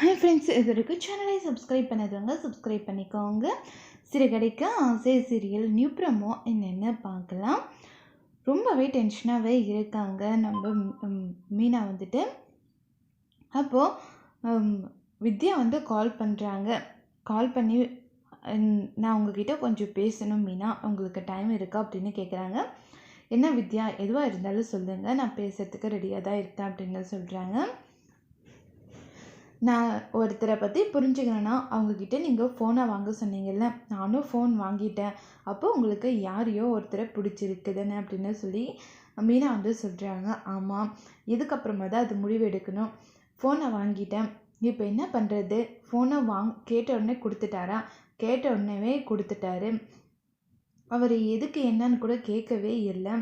Hi friends இது வரைக்கும் சேனலை சப்ஸ்கிரைப் பண்ணதுவங்க சப்ஸ்கிரைப் பண்ணிக்கோங்க. சிறுகடைக்க ஆசை சீரியல் நியூ ப்ரமோ என்னென்ன பார்க்கலாம்? ரொம்பவே டென்ஷனாகவே இருக்காங்க. நம்ம மீனா வந்துட்டு. அப்போது வித்யா வந்து கால் பண்ணுறாங்க கால் பண்ணி நான் உங்ககிட்ட கொஞ்சம் பேசணும் மீனா. உங்களுக்கு டைம் இருக்கா அப்படின்னு கேட்குறாங்க என்ன வித்யா எதுவாக இருந்தாலும் சொல்லுங்கள் நான் பேசுகிறதுக்கு ரெடியாக தான் இருக்கேன் அப்படின்னு சொல்கிறாங்க நான் ஒருத்தரை பற்றி புரிஞ்சுக்கணுன்னா அவங்கக்கிட்ட நீங்கள் ஃபோனை வாங்க சொன்னீங்கல்ல நானும் ஃபோன் வாங்கிட்டேன். அப்போது உங்களுக்கு யாரையோ ஒருத்தரை பிடிச்சிருக்குதுன்னு அப்படின்னு சொல்லி மீனா வந்து சொல்கிறாங்க ஆமாம் இதுக்கப்புறமா தான் அது முடிவு எடுக்கணும். ஃபோனை வாங்கிட்டேன். இப்போ என்ன பண்ணுறது ஃபோனை வாங் கேட்ட உடனே கொடுத்துட்டாரா? கேட்ட உடனே கொடுத்துட்டாரு. அவர் எதுக்கு என்னன்னு கூட கேட்கவே இல்லை.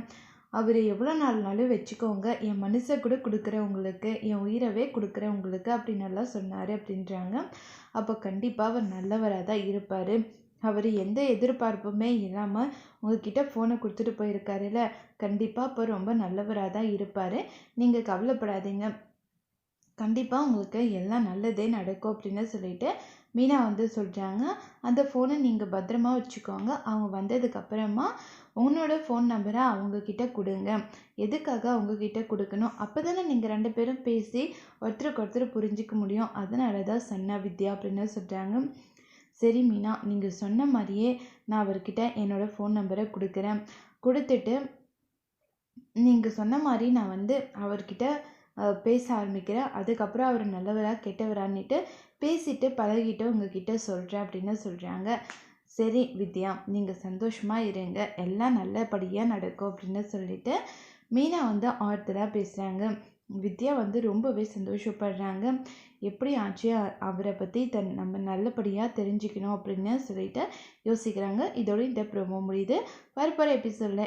அவர் எவ்வளோ நாள்னாலும் வச்சுக்கோங்க என் மனசை கூட கொடுக்குறவங்களுக்கு என் உயிரவே கொடுக்குறவங்களுக்கு அப்படின்னு எல்லாம் சொன்னார் அப்படின்றாங்க. அப்போ கண்டிப்பாக அவர் நல்லவராக தான் இருப்பார். அவர் எந்த எதிர்பார்ப்புமே இல்லாமல் உங்ககிட்ட ஃபோனை கொடுத்துட்டு போயிருக்காருல்ல கண்டிப்பாக அப்போ ரொம்ப நல்லவராக தான் இருப்பார். நீங்கள் கவலைப்படாதீங்க. கண்டிப்பாக உங்களுக்கு எல்லாம் நல்லதே நடக்கும் அப்படின்னு சொல்லிட்டு மீனா வந்து சொல்கிறாங்க அந்த ஃபோனை நீங்கள் பத்திரமா வச்சுக்கோங்க. அவங்க வந்ததுக்கப்புறமா உன்னோட ஃபோன் நம்பரை அவங்கக்கிட்ட கொடுங்க. எதுக்காக அவங்கக்கிட்ட கொடுக்கணும்? அப்போ தானே நீங்கள் ரெண்டு பேரும் பேசி ஒருத்தருக்கு ஒருத்தர் புரிஞ்சிக்க முடியும். அதனால தான் சொன்ன வித்யா அப்படின்னு சொல்கிறாங்க சரி மீனா நீங்கள் சொன்ன மாதிரியே நான் அவர்கிட்ட என்னோடய ஃபோன் நம்பரை கொடுக்குறேன். கொடுத்துட்டு நீங்கள் சொன்ன மாதிரி நான் வந்து அவர்கிட்ட பேச ஆரம்பிக்கிறேன் அதுக்கப்புறம் அவர் நல்லவரா கெட்டவரான்னுட்டு பேசிட்டு பழகிட்டு உங்ககிட்ட சொல்கிறேன் அப்படின்னு சொல்கிறாங்க சரி வித்யா நீங்கள் சந்தோஷமாக இருங்க. எல்லாம் நல்லபடியாக நடக்கும் அப்படின்னு சொல்லிட்டு மீனா வந்து ஆறுதலாக பேசுகிறாங்க வித்யா வந்து ரொம்பவே சந்தோஷப்படுறாங்க. எப்படி ஆச்சு? அவரை பற்றி தன் நம்ம நல்லபடியாக தெரிஞ்சுக்கணும் அப்படின்னு சொல்லிட்டு யோசிக்கிறாங்க. இதோட இந்த ப்ரோமோ முடியுது. வரப்போகிற எபிசோடில்